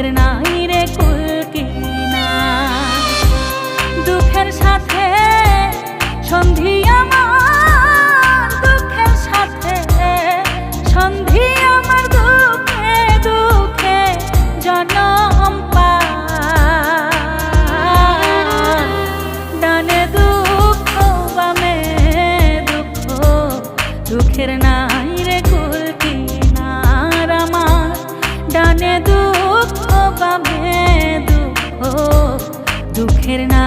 দুঃখের নাই রে কুলকি না দুঃখের সাথে সন্ধি আমার, দুঃখের সাথে সন্ধি আমার, দুঃখে দুঃখে জনম ডানে দুঃখ দুঃখ, দুঃখের নাই রে কুলকি না আমার। ডানে কামে দুঃখ দুঃখের না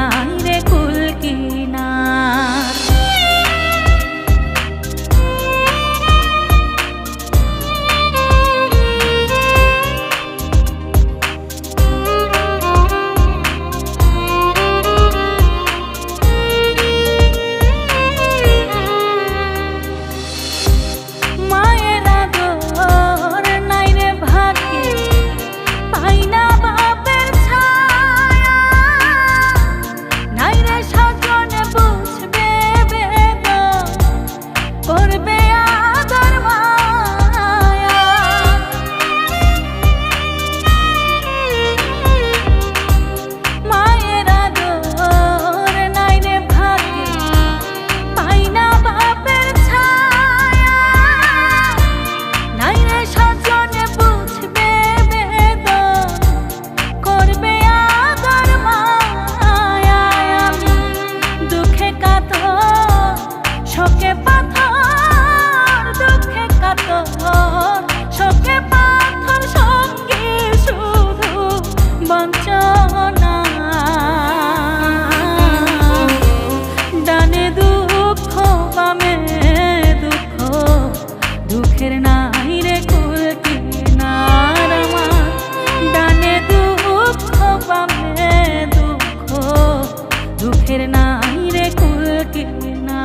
কমে দুঃখ, দুঃখের নাই রে কুল কিনারামা ডানে দুঃখ, বামে দুঃখ, দুঃখের নাই রে কুল কিনা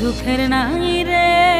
দুঃখের নাই রে।